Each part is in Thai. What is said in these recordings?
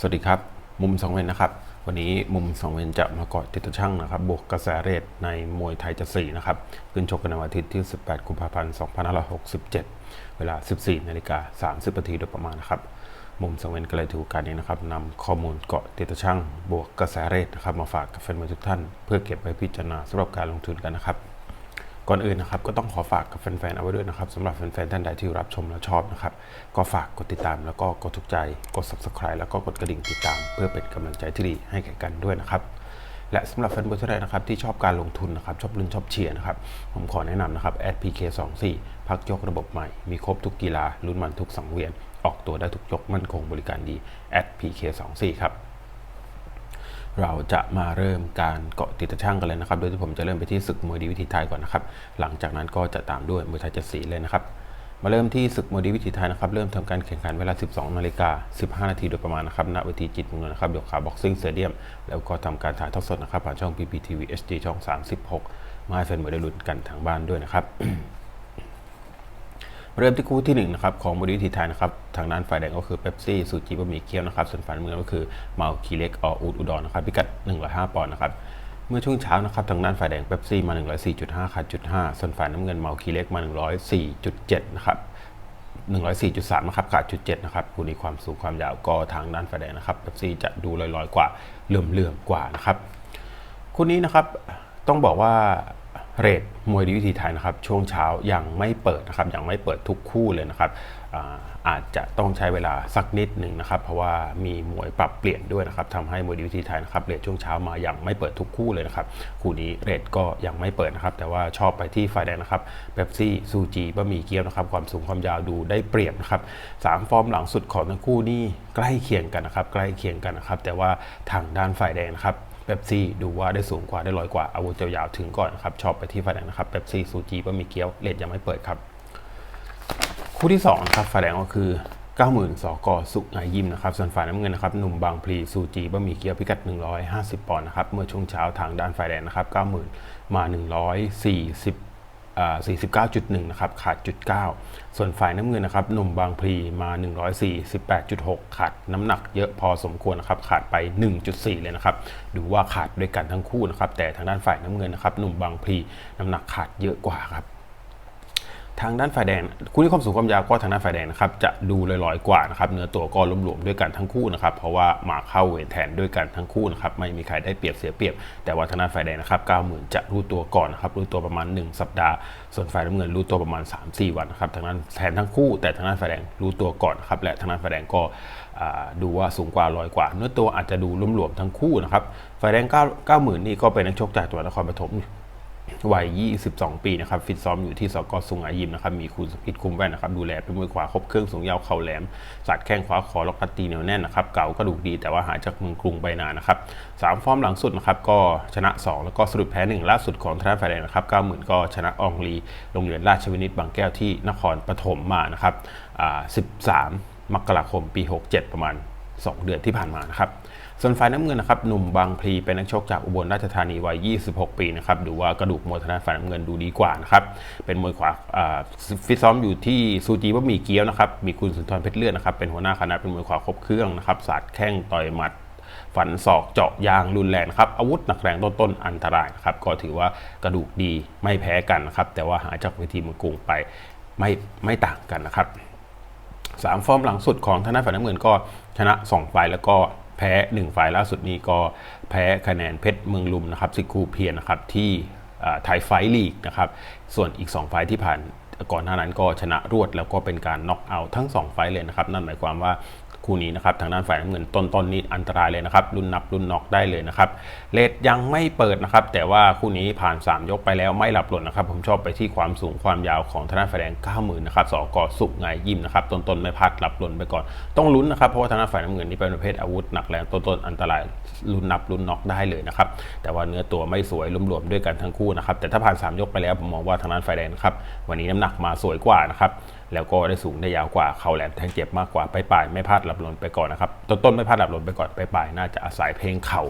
สวัสดีครับ มุมสองเวนนะครับ วันนี้มุมสองเวนจะมาเกาะติดตะช่างนะครับ บวกกระแสเรทในมวยไทยจะสี่นะครับ ขึ้นชกกันในวันอาทิตย์ที่ 18 กุมภาพันธ์ 2567 เวลา 14 นาฬิกา 30 นาทีโดยประมาณนะครับ มุมสองเวนก็เลยถือกาสนี้นะครับนำข้อมูลเกาะติดตะช่าง บวกกระแสเรทนะครับมาฝากกับแฟนมวยทุกท่าน เพื่อเก็บไว้พิจารณาสำหรับการลงทุนกันนะครับ ก่อนอื่นนะครับก็ต้องขอฝากกับแฟนๆเอาไว้ด้วยนะครับสำหรับแฟนๆท่านใดที่รับชมและชอบนะครับก็ฝากกดติดตามแล้วก็กดถูกใจกด subscribe แล้วก็กดกระดิ่งติดตาม เพื่อเป็นกำลังใจที่ดีให้แก่กันด้วยนะครับและสำหรับแฟนบอลท่านใดนะครับที่ชอบการลงทุนนะครับชอบลุ้นชอบเชียร์นะครับผมขอแนะนำนะครับ @pk24 พักยกระบบใหม่ มีครบทุกกีฬาลุ้นมันทุกสังเวียน ออกตัวได้ทุกยกมั่นคงบริการดี @pk24 ครับ เราจะมาเริ่มการเกาะติดตะช่างกันเลยนะครับ โดยที่ผมจะเริ่มไปที่ศึกมวยดีวิถีไทยก่อนนะครับ หลังจากนั้นก็จะตามด้วยมวยไทยเจ็ดสีเลยนะครับ มาเริ่มที่ศึกมวยดีวิถีไทยนะครับ เริ่มทำการแข่งขันเวลา 12นาฬิกา15 นาทีโดยประมาณนะครับณเวทีจิตเมืองนนท์นะครับยกขาบ็อกซิ่งเตเดียม แล้วก็ทำการถ่ายทอดสดนะครับผ่านช่อง PPTV HD ช่อง 36 มาให้แฟนมวยได้ลุ้นกันทางบ้านด้วยนะครับ เริ่มที่คู่ที่หนึ่งนะครับของมูลนิธิไทยนะครับ ทางด้านฝ่ายแดงก็คือเป๊ปซี่ซูจิบะหมี่เกี๊ยวนะครับส่วนฝ่ายน้ำเงินก็คือเมาคีเล็กออูดอุดรนะครับพิกัด 105 ปอนด์นะครับเมื่อช่วงเช้านะครับทางด้านฝ่ายแดงเป๊ปซี่มา 104.5ขาดจุด5ส่วนฝ่ายน้ำเงินเมาคีเล็กมา 104.7 นะครับ 104.3 นะครับขาดจุด7นะครับคู่นี้ความสูงความยาวก็ทางด้านฝ่ายแดงนะครับเป๊ปซี่จะดูลอยๆกว่าเลื่อมๆกว่านะครับคู่นี้นะครับต้องบอกว่า เรทมวยดีวิธีไทยนะครับช่วงเช้ายังไม่เปิดนะครับยังไม่เปิดทุกคู่เลยนะครับอาจจะต้องใช้เวลาสักนิดหนึ่งนะครับ เพราะว่ามีมวยปรับเปลี่ยนด้วยนะครับทำให้มวยดีวิธีไทยนะครับเรทช่วงเช้ามายังไม่เปิดทุกคู่เลยนะครับคู่นี้เรทก็ยังไม่เปิดนะครับ แต่ว่าชอบไปที่ฝ่ายแดงนะครับเบปซี่ซูจีบะหมี่เกี๊ยวนะครับความสูงความยาวดูได้เปรียบนะครับสามฟอร์มหลังสุดของทั้งคู่นี่ใกล้เคียงกันนะครับใกล้เคียงกันนะครับแต่ว่าทางด้านฝ่ายแดงนะครับ เป๊ปซี่ดูว่าได้สูงกว่าได้ลอยกว่าอาวุธยาวถึงก่อนครับชอบไปที่ฝ่ายแดงนะครับเป๊ปซี่ซูจีบะหมี่เกี๊ยวเลทยังไม่เปิดครับ คู่ที่2ครับฝ่ายแดงก็คือ90,000สกสุขไงยิมนะครับส่วนฝ่ายน้ำเงินนะครับหนุ่มบางพลีซูจีบะหมี่เกี๊ยวพิกัด 150 ปอนด์นะครับเมื่อช่วงเช้าทางด้านฝ่ายแดงนะครับ90,000มา 140อ่า 49.1 นะครับ ขาดจุด 9 ส่วนฝ่ายน้ำเงินนะครับ หนุ่มบางพลีมา 148.6 ขาดน้ำหนักเยอะพอสมควรนะครับ ขาดไป 1.4 เลยนะครับ ดูว่าขาดด้วยกันทั้งคู่นะครับ แต่ทางด้านฝ่ายน้ำเงินนะครับ หนุ่มบางพลีน้ำหนักขาดเยอะกว่าครับ ทางด้านฝ่ายแดงคู่นี้ความสูงความยาวก็ทางด้านฝ่ายแดงนะครับจะดูลอยๆกว่านะครับเนื้อตัวก็รวมๆด้วยกันทั้งคู่นะครับเพราะว่ามาเข้าเวทแทนด้วยกันทั้งคู่นะครับไม่มีใครได้เปรียบเสียเปรียบ แต่ว่าทางด้านฝ่ายแดงนะครับ90,000 จะรู้ตัวก่อนนะครับรู้ตัวประมาณ 1 สัปดาห์ ส่วนฝ่ายน้ำเงินรู้ตัวประมาณ 3-4 วันนะครับทางด้านแทนทั้งคู่ แต่ทางด้านฝ่ายแดงรู้ตัวก่อนครับและทางด้านฝ่ายแดงก็ดูว่าสูงกว่าลอยกว่า เนื้อตัวอาจจะดูรวมๆทั้งคู่นะครับฝ่ายแดง9 90,000นี่ก็เป็นนักชกจากจังหวัดนครปฐม วัย 22 ปีนะครับ ฟิตซ้อมอยู่ที่สกสุงหายิมนะครับ มีคุณสพิษคุมแว่นนะครับ ดูแลเป็นมวยขวาครบเครื่องสูงยาวเข่าแหลมสัดแข้งขวาขอล็อกกัดตีเหนียวแน่นนะครับ เก่ากระดูดีแต่ว่าหายจากเมืองกรุงไปนานนะครับสามฟอร์มหลังสุดนะครับ ก็ชนะ 2 แล้วก็สรุปแพ้ 1 ล่าสุดของท้านฝ่ายแดงนะครับ 90,000 ก็ชนะอองลีโรงเรียนราชวินิตบางแก้วที่นครปฐมมานะครับอ่า13 มกราคมปี 67 ประมาณ 2 เดือนที่ผ่านมานะครับ ส่วนฝ่ายน้ำเงินนะครับหนุ่มบางพลีเป็นนักชกจากอุบลราชธานีวัย 26 ปีนะครับดูว่ากระดูกมวยทางด้านฝ่ายน้ำเงินดูดีกว่านะครับเป็นมวยขวาฟิตซ้อมอยู่ที่ซูจีบะหมี่เกี๊ยวนะครับมีคุณสุนทรเพชรเลือดนะครับเป็นหัวหน้าคณะเป็นมวยขวาครบเครื่องนะครับสาดแข้งต่อยหมัดฝันศอกเจาะยางรุนแรงครับอาวุธหนักแรงต้นๆอันตรายครับก็ถือว่ากระดูกดีไม่แพ้กันนะครับแต่ว่าหายจากเวทีเมืองกรุงไปไม่ไม่ต่างกันนะครับสามฟอร์มหลังสุดของธนาฝ่ายน้ำเงินก็ชนะ2ไฟแล้วก็ แพ้ 1 ไฟล์ล่าสุดนี้ก็แพ้คะแนนเพชรเมืองลุมนะครับสิคูเพียนนะครับที่ไทยไฟลีกนะครับส่วนอีก 2 ไฟล์ที่ผ่านก่อนหน้านั้นก็ชนะรวดแล้วก็เป็นการน็อกเอาท์ทั้ง 2 ไฟล์เลยนะครับ นั่นหมายความว่า คู่นี้นะครับทางด้านฝ่ายน้ำเงินต้นๆนี้อันตรายเลยนะครับรุ่นนับรุ่นน็อกได้เลยนะครับเลทยังไม่เปิดนะครับแต่ว่าคู่นี้ผ่าน 3 ยกไปแล้วไม่หลับหล่นนะครับผมชอบไปที่ความสูงความยาวของทางด้านฝ่ายแดง90,000นะครับสกสุกไงยิ้มนะครับต้นๆไม่พลาดหลับหล่นไปก่อน ต้องลุ้นนะครับเพราะว่าทางด้านฝ่ายน้ำเงินนี่เป็นประเภทอาวุธหนักแรงต้นๆอันตรายรุ่นนับรุ่นน็อกได้เลยนะครับแต่ว่าเนื้อตัวไม่สวยรวมๆด้วยกันทั้งคู่นะครับแต่ถ้าผ่าน 3 ยกไปแล้วผมมองว่าทางด้านฝ่ายแดงนะครับวันนี้น้ำหนักมาสวยกว่านะครับ แล้วก็ได้สูงได้ยาวกว่าเข่าแหลมแทงเจ็บมากกว่าไปปลายไม่พลาดหลับหล่นไปก่อนนะครับต้นๆไม่พลาดหลับหล่นไปก่อนไปปลายน่าจะอาศัยเพลงเข่า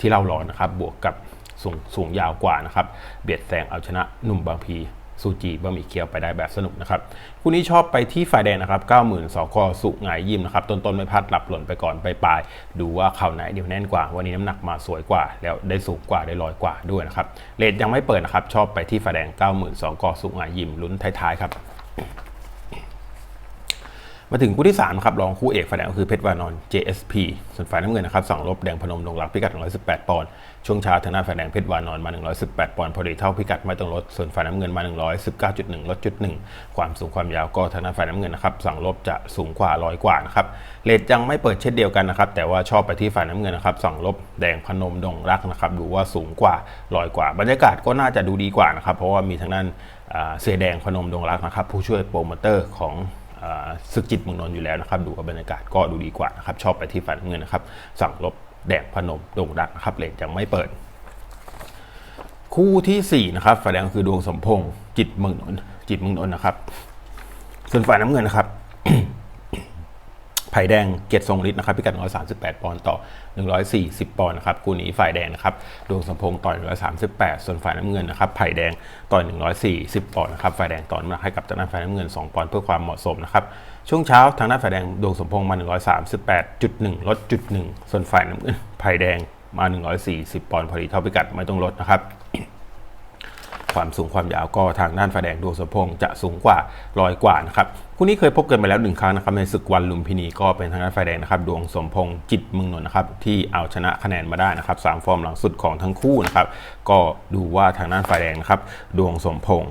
ที่เราร้อนนะครับบวกกับสูงสูงยาวกว่านะครับเบียดแซงเอาชนะหนุ่มบางพีซูจีบะหมี่เกี๊ยวไปได้แบบสนุกนะครับคู่นี้ชอบไปที่ฝ่ายแดงนะครับ 90,000สกสุงายยิมนะครับ ต้นๆไม่พลาดหลับหล่นไปก่อนไปปลายดูว่าเข่าไหนเดี๋ยวแน่นกว่า วันนี้น้ำหนักมาสวยกว่า แล้วได้สูงกว่าได้ลอยกว่าด้วยนะครับเลทยังไม่เปิดนะครับ ชอบไปที่ฝ่ายแดง 90,000สกสุงายยิมลุ้นท้ายๆครับ มาถึงคู่ที่ 3 ครับรองคู่เอกฝ่ายแดงก็คือเพชรวานอน JSP ส่วนฝ่ายน้ำเงินนะครับสั่งลบแดงพนมลงรักพิกัด 118 ปอนด์ช่วงเช้าทางด้านฝ่ายแดงเพชรวานอนมา 118 ปอนด์พอดีเท่าพิกัดไม่ต้องลด ส่วนฝ่ายน้ำเงินมา 119.1 ลดจุดหนึ่งความสูงความยาวก็ทางด้านฝ่ายน้ำเงินนะครับสั่งลบจะสูงกว่าร้อยกว่านะครับเลทยังไม่เปิดเช่นเดียวกันนะครับแต่ว่าชอบไปที่ฝ่ายน้ำเงินนะครับสั่งลบแดงพนมดงรักนะครับดูว่าสูงกว่าลอยกว่า บรรยากาศก็น่าจะดูดีกว่านะครับเพราะว่ามีทางด้าน เสือแดงพนมดงรักนะครับ ผู้ช่วยโปรโมเตอร์ของศึกจิตมืองนน์อยู่แล้วนะครับ ดูกับบรรยากาศก็ดูดีกว่านะครับ ชอบไปที่ฝันเงินนะครับ สั่งลบแดงพนมดงรักนะครับเลนยังไม่เปิด คู่ที่4นะครับฝ่ายแดงคือดวงสมพงษ์จิตมืองนน์จิตมืองนน์นะครับ ส่วนฝ่ายน้ำเงินนะครับ ไผ่แดงเกียรติทรงฤทธิ์นะครับพิกัด 138 ปอนด์ต่อ 140 ปอนด์นะครับคู่นี้ฝ่ายแดงนะครับดวงสมพงษ์ต่อย138 ส่วนฝ่ายน้ำเงินนะครับไผ่แดงต่อย140 ปอนด์นะครับฝ่ายแดงต่อน้ำหนักให้กับทางด้านฝ่ายน้ำเงิน 2 ปอนด์เพื่อความเหมาะสมนะครับช่วงเช้าทางด้านฝ่ายแดงดวงสมพงษ์มา 138.1 ลดจุดหนึ่งส่วนฝ่ายน้ำเงินไผ่แดงมา 140 ปอนด์พอดีเท่าพิกัดไม่ต้องลดนะครับ ความสูงความยาวก็ทางด้านฝ่ายแดงดวงสมพงษ์จะสูงกว่าลอยกว่านะครับคู่นี้เคยพบกันไปแล้วหนึ่งครั้งนะครับในศึกวันลุมพินีก็เป็นทางด้านฝ่ายแดงนะครับดวงสมพงษ์จิตมืองนนท์นะครับที่เอาชนะคะแนนมาได้นะครับสามฟอร์มหลังสุดของทั้งคู่นะครับก็ดูว่าทางด้านฝ่ายแดงนะครับดวงสมพงษ์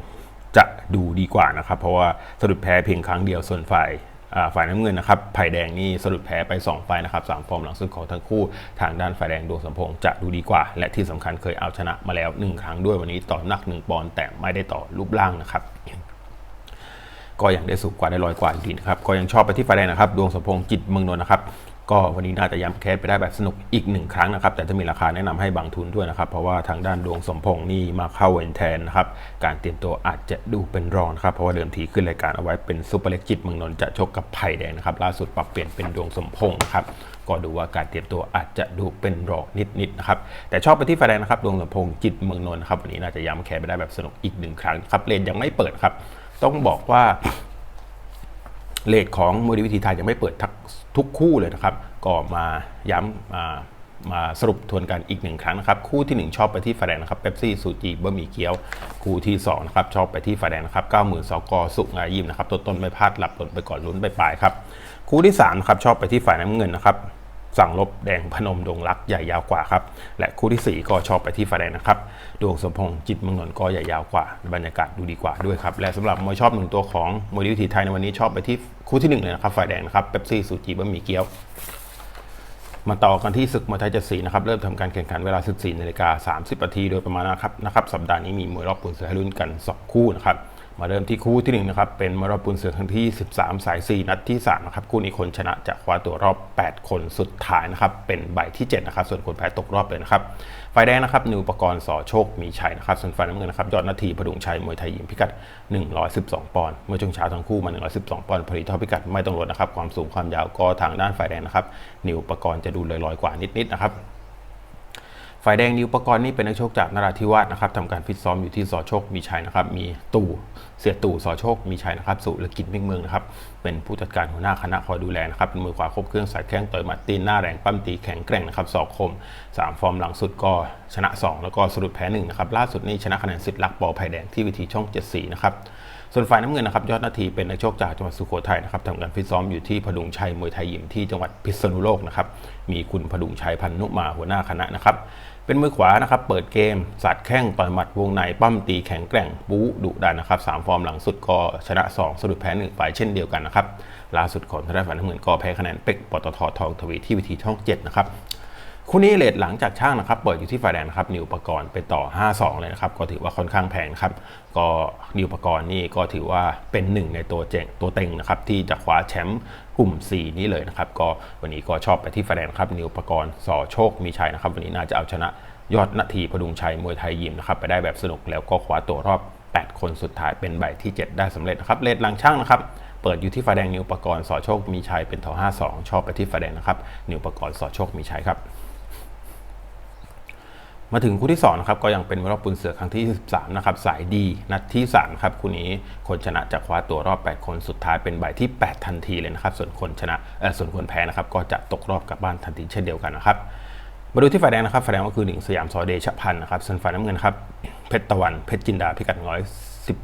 จะดูดีกว่านะครับเพราะว่าสะดุดแพ้เพียงครั้งเดียวส่วนฝ่าย ฝ่ายน้ำเงินนะครับไผ่แดงนี่สรุปแพ้ไป 2 ไฟนะครับสามฟอร์มหลังสุดของทั้งคู่ ทางด้านฝ่ายแดงดวงสมพงษ์จะดูดีกว่า และที่สำคัญเคยเอาชนะมาแล้ว 1 ครั้งด้วยวันนี้ต่อหนัก 1 ปอนด์แต่ไม่ได้ต่อรูปร่างนะครับก็ยังได้สูงกว่าได้ลอยกว่าอยู่ดีนะครับก็ยังชอบไปที่ฝ่ายแดงนะครับ ดวงสมพงษ์จิตเมืองนนท์นะครับ ก็วันนี้น่าจะย้ำแคสไปได้แบบสนุกอีกหนึ่งครั้งนะครับ แต่จะมีราคาแนะนำให้บางทุนด้วยนะครับ เพราะว่าทางด้านดวงสมพงษ์นี่มาเข้าเวนแทนนะครับ การเตรียมตัวอาจจะดูเป็นรองครับ เพราะว่าเดิมทีขึ้นรายการเอาไว้เป็นซูเปอร์เล็กจิตเมืองนนท์จะชกกับไผ่แดงนะครับ ล่าสุดปรับเปลี่ยนเป็นดวงสมพงษ์ครับก็ดูว่าการเตรียมตัวอาจจะดูเป็นรองนิดๆนะครับ แต่ชอบไปที่ไฟแดงนะครับดวงสมพงษ์จิตเมืองนนท์นะครับวันนี้น่าจะย้ำแคสไปได้แบบสนุกอีกหนึ่งครั้งครับเลนยังไม่เปิดครับ ต้องบอกว่าเลทของมูลวิธีไทยยังไม่เปิดทุก ทุกคู่เลยนะครับ ก็มาย้ำมามาสรุปทวนกันอีกหนึ่งครั้งนะครับ คู่ที่ 1 ชอบไปที่ฝาแดงนะครับเป๊ปซี่ซูจีบะหมี่เกี๊ยว คู่ที่2นะครับชอบไปที่ฝาแดงนะครับเก้าหมื่นสกสุงายิมนะครับต้นต้นไม่พลาดหลับหล่นไปก่อนลุ้นไปปลายครับคู่ที่3ครับชอบไปที่ฝ่ายน้ำเงินนะครับ สั่งลบแดงพนมดงรักใหญ่ยาวกว่าครับ และคู่ที่ 4 ก็ชอบไปที่ฝ่ายแดงนะครับ ดวงสมพงษ์จิตเมืองนนก็ใหญ่ยาวกว่า บรรยากาศดูดีกว่าด้วยครับ และสำหรับมวยชอบหนึ่งตัวของมวยวิถีไทยในวันนี้ชอบไปที่คู่ที่ 1 เลยนะครับฝ่ายแดงนะครับเป๊ปซี่ซูจีบะหมี่เกี๊ยว มาต่อกันที่ศึกมวยไทยจ็ดสีนะครับ เริ่มทำการแข่งขันเวลา 14นาฬิกา30นาทีโดยประมาณนะครับนะครับ สัปดาห์นี้มีมวยรอบปูนเสือให้ลุ้นกัน 2 คู่นะครับ มาเริ่มที่คู่ที่1นะครับเป็นมรอบปูนเสือครั้งที่ 13 สาย 4 นัดที่ 3 นะครับ คู่นี้คนชนะจะคว้าตัวรอบ 8 คนสุดท้ายนะครับ เป็นใบที่ 7 นะครับ ส่วนคนแพ้ตกรอบเลยนะครับฝ่ายแดงนะครับนิวปกรณ์สอโชคมีชัยนะครับ ส่วนฝ่ายน้ำเงินนะครับยอดนาทีพดุงชัยมวยไทยยิมพิกัด 112 ปอนด์เมื่อช่วงเช้าทั้งคู่มา 112 ปอนด์พอดีเท่าพิกัดไม่ต้องลดนะครับความสูงความยาวก็ทางด้านฝ่ายแดงนะครับนิวปกรณ์จะดูลอยๆกว่านิดๆนะครับ ฝ่ายแดงนิวปกรณ์นี่เป็นนักโชคจากนราธิวาสนะครับทำการฟิตซ้อมอยู่ที่สอโชคมีชัยนะครับ มีตู่เสียตู่สอโชคมีชัยนะครับ สุรกิจมิ่งเมืองนะครับ เป็นผู้จัดการหัวหน้าคณะคอยดูแลนะครับ เป็นมือขวาครบเครื่องสายแข้งต่อยหมัดตีนหน้าแรงปั้มตีแข็งแกร่งนะครับสอกคม 3 ฟอร์มหลังสุดก็ชนะ 2 แล้วก็สรุปแพ้1นะครับ ล่าสุดนี้ชนะคะแนนสิทธิ์ลักปอไผ่แดงที่วิธีช่อง 74 นะครับส่วนฝ่ายน้ำเงินนะครับยอดนาทีเป็นนักโชคจากจังหวัดสุโขทัยนะครับทำการฟิตซ้อมอยู่ที่พดุงชัยมวยไทยยิมที่จังหวัดพิษณุโลกนะครับมีคุณพดุงชัยพันนุมาหัวหน้าคณะนะครับ เป็นมือขวานะครับเปิดเกมสัดแข้งต่อยหมัดวงในปั้มตีแข็งแกร่งบู๊ดุดันนะครับสามฟอร์มหลังสุดก็ชนะ 2สรุปแพ้หนึ่งฝ่ายเช่นเดียวกันนะครับล่าสุดของทางด้านฝ่ายน้ำเงินก็แพ้คะแนนเป็กปตททองทวีที่วิธีช่อง7นะครับ คู่นี้เลทหลังจากช่างนะครับเปิดอยู่ที่ฝ่ายแดงนะครับนิวปกรณ์ไปต่อ 5-2 เลยนะครับก็ถือว่าค่อนข้างแพงครับก็นิวปกรณ์นี่ก็ถือว่าเป็นหนึ่งในตัวเจงตัวเต็งนะครับที่จะคว้าแชมป์กลุ่ม 4 นี้เลยนะครับก็วันนี้ก็ชอบไปที่ฝ่ายแดงครับนิวปกรณ์สอโชคมีชัยนะครับวันนี้น่าจะเอาชนะยอดนาทีพดุงชัยมวยไทยยิมนะครับไปได้แบบสนุกแล้วก็คว้าตัวรอบ 8 คนสุดท้ายเป็นใบที่ 7 ได้สำเร็จนะครับเลทหลังช่างนะครับเปิดอยู่ที่ฝ่ายแดงนิวปกรณ์สอโชคมีชัยเป็นทอ52 ชอบไปที่ฝ่ายแดงนะครับนิวปกรณ์สอโชคมีชัยครับ มาถึงคู่ที่2นะครับก็ยังเป็นรอบปุนเสือครั้งที่ 13 นะครับ สายดีนัดที่3ครับคู่นี้คนชนะจะคว้าตัวรอบ 8 คนสุดท้ายเป็นใบที่ 8 ทันทีเลยนะครับ ส่วนคนชนะเออส่วนคนแพ้นะครับก็จะตกรอบกลับบ้านทันทีเช่นเดียวกันนะครับมาดูที่ฝ่ายแดงนะครับฝ่ายแดงก็คือหนิงสยามซอเดชพันธ์นะครับส่วนฝ่ายน้ำเงินครับเพชรตะวันเพชรจินดาพิกัดร้อย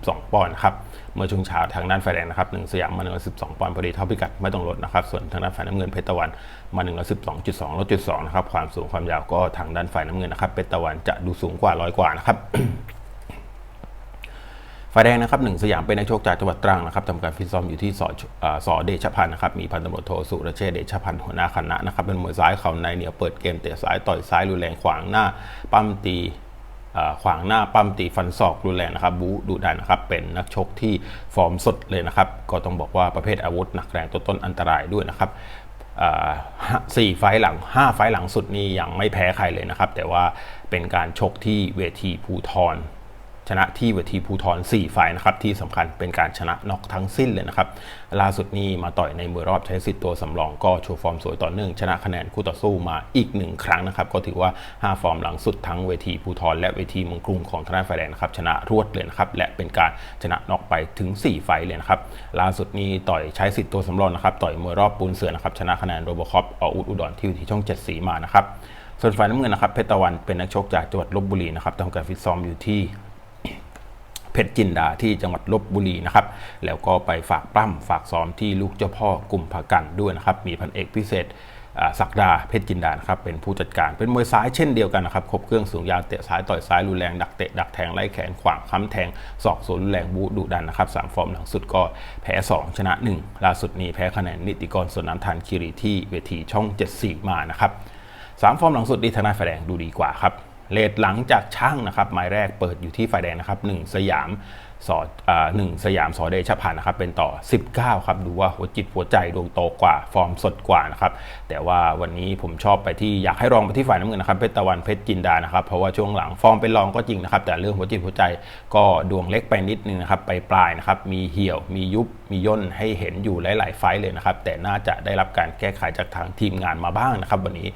12 ปอนด์ครับ เมื่อช่วงเช้าทางด้านฝ่ายแดงนะครับหนึ่งสยามมาหนึ่งสิบสองปอนด์พอดีเท่าพิกัดไม่ต้องลดนะครับ ส่วนทางด้านฝ่ายน้ำเงินเพชรตะวันมาหนึ่งสิบสองจุดสองลดจุดสองนะครับ ความสูงความยาวก็ทางด้านฝ่ายน้ำเงินนะครับเพชรตะวันจะดูสูงกว่าร้อยกว่านะครับฝ่ายแดงนะครับหนึ่งสยามเป็นนักโชคจากจังหวัดตรังนะครับทำการฟิตซ้อมอยู่ที่สอสอเดชพันธ์นะครับมีพันตำรวจโทสุรเชษเดชพันธ์หัวหน้าคณะนะครับเป็นมวยซ้ายเข่าในเหนียวเปิดเกมเตะซ้ายต่อยซ้ายรุนแรงขวางหน้า ปั้มตี ขวางหน้าปั้มตีฟันศอกรุนแรงนะครับบูดุดันนะครับเป็นนักชกที่ฟอร์มสดเลยนะครับ ก็ต้องบอกว่าประเภทอาวุธหนักแรงต้นต้นอันตรายด้วยนะครับสี่ไฟหลัง 5 ไฟหลังสุดนี่ยังไม่แพ้ใครเลยนะครับ แต่ว่าเป็นการชกที่เวทีภูทร ชนะที่เวทีภูทร4ไฟนะครับที่สำคัญเป็นการชนะน็อกทั้งสิ้นเลยนะครับล่าสุดนี้มาต่อยในมือรอบใช้สิทธิ์ตัวสำรองก็โชว์ฟอร์มสวยต่อเนื่องชนะคะแนนคู่ต่อสู้มาอีกหนึ่งครั้งนะครับก็ถือว่า 5 ฟอร์มหลังสุดทั้งเวทีภูทรและเวทีเมืองกรุงของทนายไฟแดงนะครับชนะรวดเลยนะครับและเป็นการชนะน็อกไปถึง 4 ไฟเลยนะครับล่าสุดนี้ต่อยใช้สิทธิ์ตัวสำรองนะครับต่อยมือรอบปูนเสือนะครับชนะคะแนนโรบอคอปออุดอุดรที่ที่ช่อง 7 สีมานะครับส่วนฝ่ายน้ำเงินนะครับเพชรตะวันเป็นนักชกจากจังหวัดลบบุรีนะครับทำการฟิตซ้อมอยู่ที่ เพชรจินดาที่จังหวัดลบบุรีนะครับแล้วก็ไปฝากปล้ำฝากซ้อมที่ลูกเจ้าพ่อกลุ่มพากันด้วยนะครับมีพันเอกพิเศษศักดาเพชรจินดานครับเป็นผู้จัดการเป็นมวยซ้ายเช่นเดียวกันนะครับครบเครื่องสูงยาวเตะซ้ายต่อยซ้ายรุนแรงดักเตะดักแทงไล่แขนขวางค้ำแทงศอกโซนรุนแรงบูดุดันนะครับสามฟอร์มหลังสุดก็แพ้ 2 ชนะ 1 ล่าสุดนี้แพ้คะแนนนิติกรสวนน้ำทานคีรีที่เวทีช่อง 74 มานะครับสามฟอร์มหลังสุดดีทนายแฝงดูดีกว่าครับ เลทหลังจากช่างนะครับหมายแรกเปิดอยู่ที่ไฟแดงนะครับ1สยามสอหนึ่งสยามสอเดชพันธ์นะครับเป็นต่อ 19 ครับ ดูว่าหัวจิตหัวใจดวงโตกว่าฟอร์มสดกว่านะครับแต่ว่าวันนี้ผมชอบไปที่อยากให้รองไปที่ฝ่ายน้ำเงินนะครับเพชรตะวันเพชรจินดานะครับเพราะว่าช่วงหลังฟอร์มเป็นรองก็จริงนะครับแต่เรื่องหัวจิตหัวใจก็ดวงเล็กไปนิดนึงนะครับไปปลายนะครับมีเหี่ยวมียุบมีย่นให้เห็นอยู่หลาย ๆ ไฟเลยนะครับ แต่น่าจะได้รับการแก้ไขจากทางทีมงานมาบ้างนะครับ วันนี้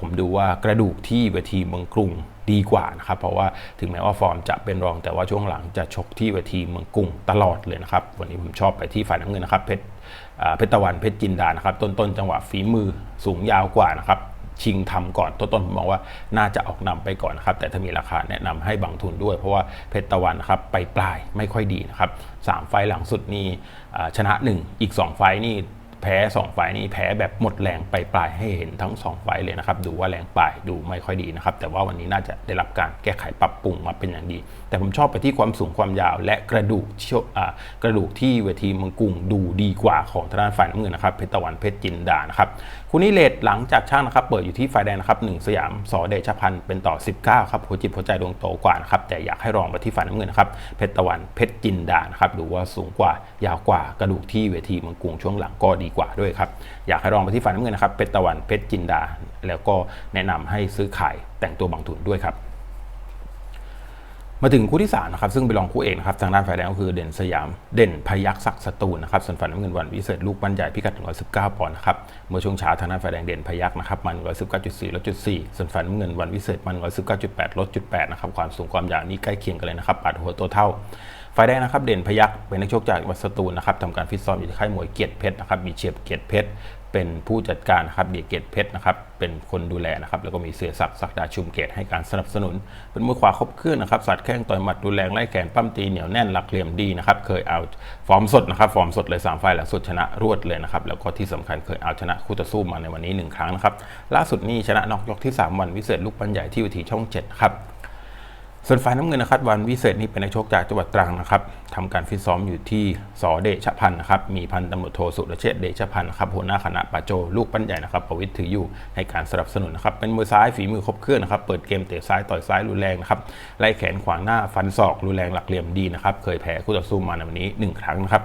ผมดูว่ากระดูกที่เวทีเมืองกรุงดีกว่านะครับ เพราะว่าถึงแม้ว่าฟอร์มจะเป็นรองแต่ว่าช่วงหลังจะชกที่เวทีเมืองกรุงตลอดเลยนะครับ วันนี้ผมชอบไปที่ฝ่ายน้ำเงินนะครับเพชรเพชรตะวันเพชรจินดานะครับต้นต้นจังหวะฝีมือสูงยาวกว่านะครับ ชิงทำก่อนต้นต้นผมมองว่าน่าจะออกนำไปก่อนนะครับแต่ถ้ามีราคาแนะนำให้บางทุนด้วย เพราะว่าเพชรตะวันครับไปปลายไม่ค่อยดีนะครับสามไฟหลังสุดนี่ชนะ 1 อีก 2 ไฟนี่แพ้ 2 ไฟนี้แพ้แบบหมดแรงไปปลายให้เห็นทั้ง 2 ไฟเลยนะครับ ดูว่าแรงปลายดูไม่ค่อยดีนะครับ แต่ว่าวันนี้น่าจะได้รับการแก้ไขปรับปรุงมาเป็นอย่างดี แต่ผมชอบไปที่ความสูงความยาว และกระดูกกระดูกที่เวทีมืองกรุงดูดีกว่าของทางด้านฝ่ายน้ำเงินนะครับเพชรตะวันเพชรจินดานะครับคู่นี้เลทหลังจากช่างนะครับเปิดอยู่ที่ไฟแดงนะครับหนึ่งสยามสอเดชพันธ์เป็นต่อ 19ครับหัวจิตหัวใจดวงโตกว่านะครับแต่อยากให้รองไปที่ฝ่ายน้ำเงินนะครับเพชรตะวันเพชรจินดานะครับดูว่าสูงกว่ายาวกว่ากระดูกที่เวทีมืองกรุงช่วงหลังก็ดีกว่าด้วยครับอยากให้ลองไปที่ฝันน้ำเงินนะครับเพชรตะวันเพชรจินดา แล้วก็แนะนำให้ซื้อขายแต่งตัวบางทุนด้วยครับ มาถึงคู่ที่3นะครับซึ่งไปลองคู่เอกนะครับทางด้านฝ่ายแดงก็คือเด่นสยามเด่นพยักษ์ศักดิ์สตูลนะครับส่วนฝ่ายน้ำเงินวันวิเศษลูกบรรใหญ่พิกัด 119 ปอนด์นะครับเมื่อช่วงเช้าทางด้านฝ่ายแดงเด่นพยักษ์นะครับมัน119.4ลดจุด4ส่วนฝ่ายน้ำเงินวันวิเศษมัน119.8ลดจุด8นะครับความสูงความยาวนี้ใกล้เคียงกันเลยนะครับปาดหัวตัวเท่า ฝ่ายแดงนะครับเด่นพยักเป็นนักชกจากวัดสตูลนะครับทำการฟิตซ้อมอยู่ที่ค่ายมวยเกียรติเพชรนะครับมีเชียบเกียรติเพชรเป็นผู้จัดการนะครับเบียร์เกตเพชรนะครับเป็นคนดูแลนะครับแล้วก็มีเสือศักดิ์ศักดาชุมเกตให้การสนับสนุน เป็นมือขวาครบเครื่องนะครับสัตว์แข้งต่อยหมัดดูแรงไล่แขนปั้มตีเหนียวแน่นหลักเหลี่ยมดีนะครับเคยเอาฟอร์มสดนะครับฟอร์มสดเลย3ไฟล์หลังสุดชนะรวดเลยนะครับแล้วก็ที่สำคัญเคยเอาชนะคู่ต่อสู้มาในวันนี้ 1 ครั้งนะครับล่าสุดนี้ชนะนอกยกที่ 3 วันวิเศษลูกปันใหญ่ที่วิธีช่อง7ครับ ส่วนฝ่ายน้ำเงินนะครับวันวิเศษนี่เป็นนักชกจากจังหวัดตรังนะครับทำการฟิตซ้อมอยู่ที่สอเดชพันธ์นะครับมีพันตำรวจโทสุรเชษเดชพันธ์นะครับหัวหน้าคณะปาโจลูกปั้นใหญ่นะครับประวิทย์ถืออยู่ให้การสนับสนุนนะครับเป็นมือซ้ายฝีมือครบเครื่องนะครับเปิดเกมเตะซ้ายต่อยซ้ายรุนแรงนะครับไล่แขนขวางหน้าฟันศอกรุนแรงหลักเหลี่ยมดีนะครับเคยแพ้คู่ต่อสู้มาในวันนี้ 1 ครั้งนะครับ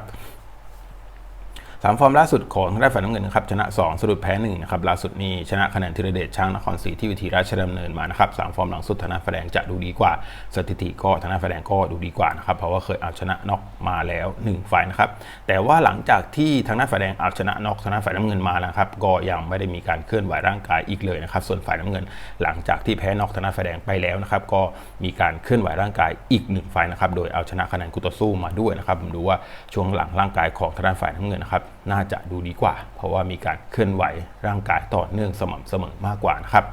สามฟอร์มล่าสุดของทางด้านฝ่ายน้ำเงินนะครับชนะ 2 สะดุดแพ้1นะครับล่าสุดนี้ชนะคะแนนธีรเดชช้างนครศรีที่วิธีราชดำเนินมานะครับสามฟอร์มหลังสุดทางด้าฝ่ายแดงจะดูดีกว่า สถิติก็ทางด้าฝ่ายแดงก็ดูดีกว่านะครับเพราะว่าเคยเอาชนะน็อกมาแล้ว 1 ฝ่ายนะครับแต่ว่าหลังจากที่ทางด้านฝ่ายแดงเอาชนะน็อกทางด้านฝ่ายน้ำเงินมาแล้วครับก็ยังไม่ได้มีการเคลื่อนไหวร่างกายอีกเลยนะครับส่วนฝ่ายน้ำเงิน หลังจากที่แพ้น็อกทางด้านฝ่ายแดงไปแล้วนะครับก็มีการเคลื่อนไหวร่างกายอีกหนึ่งฝ่ายนะครับโดยเอาชนะคะแนนคู่ต่อสู้มาด้วยนะครับผมดูว่าช่วงหลังร่างกายของทางด้านฝ่ายน้ำเงินนะครับ น่าจะดูดีกว่า เพราะว่ามีการเคลื่อนไหวร่างกายต่อเนื่องสม่ำเสมอมากกว่านะครับ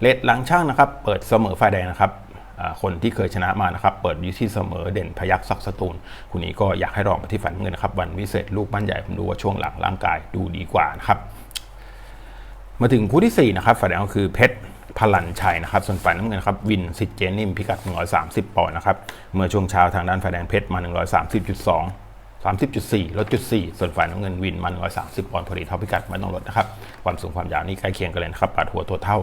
เลดหลังช่างนะครับ เปิดเสมอฝ่ายแดงนะครับคนที่เคยชนะมานะครับ เปิดอยู่ที่เสมอเด่นพยักศักสตูลคุณนี้ก็อยากให้ลองไปที่ฝ่ายน้ำเงินนะครับ วันวิเศษลูกบ้านใหญ่ผมดูว่าช่วงหลังร่างกายดูดีกว่านะครับ มาถึงคู่ที่4นะครับฝ่ายแดงก็คือเพชรพลันชัยนะครับ ส่วนฝ่ายน้ำเงินครับวินสิทธิ์เจนิมพิกัด 130 ปอนด์นะครับ เมื่อช่วงเช้าทางด้านฝ่ายแดงเพชรมา 130.2 30.4 ลดจุด4ส่วนฝ่ายน้ำเงินวินมัน130ปอนด์พอดีเท่าพิกัดไม่ต้องลดนะครับ ความสูงความยาวนี่ใกล้เคียงกันเลยนะครับปาดหัวตัวเท่า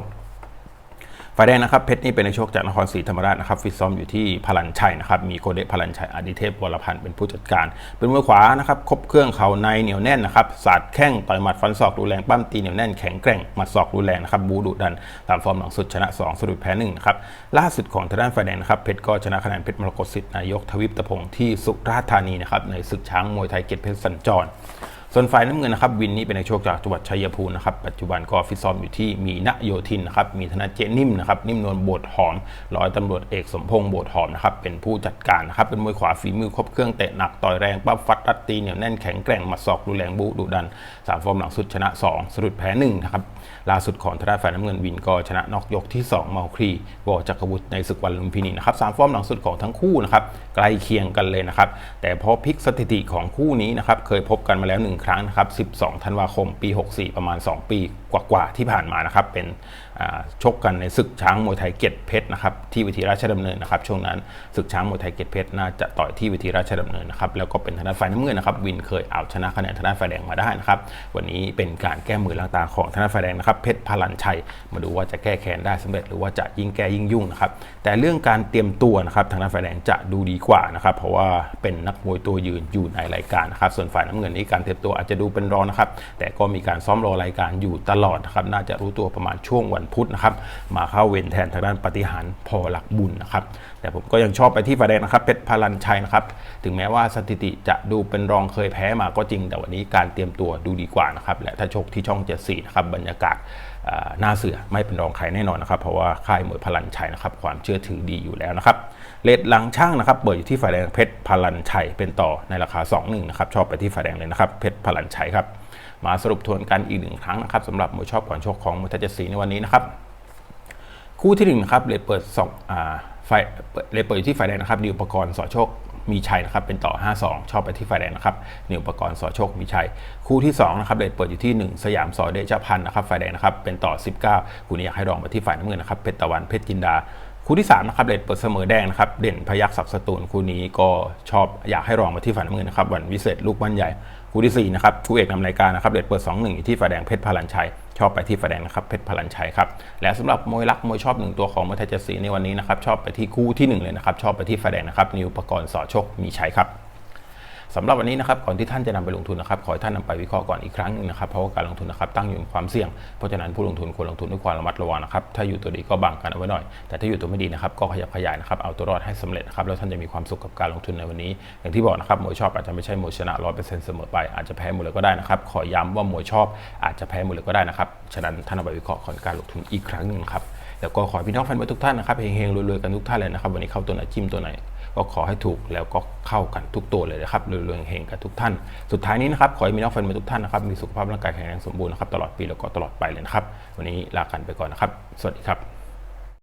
ฝ่ายแดงนะครับเพชรนี่เป็นนักชกจากนครศรีธรรมราชนะครับฟิตซ้อมอยู่ที่พลันชัยนะครับมีโคเดพลันชัยอดิเทพวรพันธ์เป็นผู้จัดการ เป็นมือขวานะครับครบเครื่องเขาในเหนียวแน่นนะครับสาดแข้งต่อยหมัดฟันศอกดูแรงปั้มตีเหนียวแน่นแข็งแกร่งหมัดศอกดูแรงนะครับบูดุดันตามฟอร์มหลังสุดชนะ 2สะดุดแพ้1นะครับล่าสุดของทางด้านฝ่ายแดงนะครับเพชรก็ชนะคะแนนเพชรมรกตสิทธิ์นายกทวิปตะพงที่สุราษฎร์ธานีนะครับในศึกช้างมวยไทยเกียรติเพชรสัญจร ส่วนฝ่ายน้ำเงินนะครับวินนี่เป็นนักชกจากจังหวัดชัยภูมินะครับปัจจุบันก็ฟิตซ้อมอยู่ที่มีณโยธินนะครับมีธนาเจนิ่มนะครับนิ่มนวลโบดหอมร้อยตำรวจเอกสมพงษ์โบดหอมนะครับเป็นผู้จัดการนะครับเป็นมวยขวาฝีมือครบเครื่องเตะหนักต่อยแรงปั๊บฟัดรัดตีเหนียวแน่นแข็งแกร่งมัดศอกดูแรงบูดุดันสามฟอร์มหลังสุดชนะ 2สะดุดแพ้1นะครับล่าสุดของทาด้านฝ่ายน้ำเงินวินก็ชนะนอกยกที่ 2 เมาครีวอจักรวุฒิในศึกวันลุมพินีนะครับสามฟอร์มหลังสุดของทั้งคู่นะครับใกล้เคียงกันเลยนะครับแต่พอพลิกสถิติของคู่นี้นะครับเคยพบกันมาแล้ว1ครั้งนะครับ 12 ธันวาคม ปี 64 ประมาณ 2 ปี กว่าๆที่ผ่านมานะครับ เป็นชกกันในศึกช้างมวยไทยเกียรติเพชรนะครับที่วิธีราชดำเนินนะครับ ช่วงนั้นศึกช้างมวยไทยเกียรติเพชรน่าจะต่อยที่วิธีราชดำเนินนะครับแล้วก็เป็นทางด้านฝ่ายน้ำเงินนะครับวินเคยเอาชนะคะแนนทางด้านฝ่ายแดงมาได้นะครับวันนี้เป็นการแก้มือล้างตาของทางด้านฝ่ายแดงนะครับเพชรพลันชัยมาดูว่าจะแก้แค้นได้สำเร็จหรือว่าจะยิ่งแก้ยิ่งยุ่งนะครับแต่เรื่องการเตรียมตัวนะครับทางด้านฝ่ายแดงจะดูดีกว่านะครับเพราะว่าเป็นนักมวยตัวยืนอยู่ในรายการนะครับส่วนฝ่ายน้ำเงินนี่การเตรียมตัวอาจจะดูเป็นรองนะครับแต่ก็มีการซ้อมรอรายการอยู่ตลอดนะครับน่าจะรู้ตัวประมาณช่วงวันพุธนะครับมาเข้าเวรแทนทางด้านปฏิหารพอหลักบุญนะครับแต่ผมก็ยังชอบไปที่ฝ่ายแดงนะครับเพชรพลันชัยนะครับถึงแม้ว่าสถิติจะดูเป็นรองเคยแพ้มาก็จริง แต่วันนี้การเตรียมตัวดูดีกว่านะครับและถ้าชกที่ช่องเจ็ดสี่นะครับบรรยากาศอ่าหน้าเสือไม่เป็นรองใครแน่นอนนะครับ เพราะว่าค่ายมวยพลันชัยนะครับความเชื่อถือดีอยู่แล้วนะครับเลดหลังช่างนะครับเปิดอยู่ที่ฝ่ายแดงเพชรพลันชัยเป็นต่อในราคา 2 1นะครับชอบไปที่ฝ่ายแดงเลยนะครับเพชรพลันชัยครับ มาสรุปทวนกันอีกหนึ่งครั้งนะครับสำหรับมวยชอบก่อนชกของมวยทยเจ็ดสีในวันนี้นะครับ คู่ที่หนึ่งนะครับเลดเปิดสองอ่าฝ่ายเลดเปิดอยู่ที่ฝ่ายแดงนะครับนิวอุปกรณ์สอโชคมีชัยนะครับเป็นต่อ 5-2 ชอบไปที่ฝ่ายแดงนะครับนิวอุปกรณ์สอโชคมีชัย คู่ที่2นะครับเลดเปิดอยู่ที่ 1 สยามสอเดชพันธ์นะครับฝ่ายแดงนะครับเป็นต่อ 19 คู่นี้อยากให้ลองไปที่ฝ่ายน้ำเงินนะครับเพชรตะวันเพชรจินดาคู่ที่3นะครับเลดเปิดเสมอแดงนะครับเด่นพยักศักดิ์สตูลคู่นี้ก็ชอบอยากให้ลองมาที่ฝ่ายน้ำเงินนะครับวันวิเศษลูกบ้านใหญ่ คู่ที่4นะครับคู่เอกนำรายการนะครับเด็ดเปิด 2-1อยู่ที่ฝ่ายแดงเพชรพลันชัย ชอบไปที่ฝ่ายแดงนะครับเพชรพลันชัยครับและสำหรับมวยรักมวยชอบหนึ่งตัวของมวยไทยเจสีในวันนี้นะครับชอบไปที่คู่ที่หนึ่งเลยนะครับชอบไปที่ฝ่ายแดงนะครับนิวปกรณ์สอโชคมีชัยครับ สำหรับวันนี้นะครับก่อนที่ท่านจะนำไปลงทุนนะครับขอให้ท่านนำไปวิเคราะห์ก่อนอีกครั้งหนึงนะครับเพราะว่าการลงทุนนะครับตั้งอยู่ในความเสี่ยงเพราะฉะนั้นผู้ลงทุนควรลงทุนด้วยความระมัดระวังนะครับถ้าอยู่ตัวดีก็บังกันเอาไว้หน่อย แต่ถ้าอยู่ตัวไม่ดีนะครับก็ขยับขยายนะครับเอาตัวรอดให้สำเร็จนะครับแล้วท่านจะมีความสุขกับการลงทุนในวันนี้ อย่างที่บอกนะครับมวยชอบอาจจะไม่ใช่มวยชนะร้อยเปอร์เซ็นต์เสมอไปอาจจะแพ้หมดเลยก็ได้นะครับขอย้ำว่ามวยชอบอาจจะแพ้หมดเลยก็ได้นะครับฉะนั้นท่านเอาไปวิเคราะห์ก่อนการลงทุนอีกครั้งหนึ่งครับแล้วก็ขอพี่น้องแฟนบอลทุกท่านนะครับเฮงๆรวยๆกันทุกท่านเลยนะครับวันนี้เข้าตัวไหนจิ้มตัวไหน ก็ขอให้ถูกแล้วก็เข้ากันทุกตัวเลยนะครับเรื่องเฮงกันทุกท่าน สุดท้ายนี้นะครับขอให้มีน้องแฟนมาทุกท่านนะครับมีสุขภาพร่างกายแข็งแรงสมบูรณ์นะครับตลอดปีแล้วก็ตลอดไปเลยนะครับวันนี้ลากันไปก่อนนะครับ สวัสดีครับ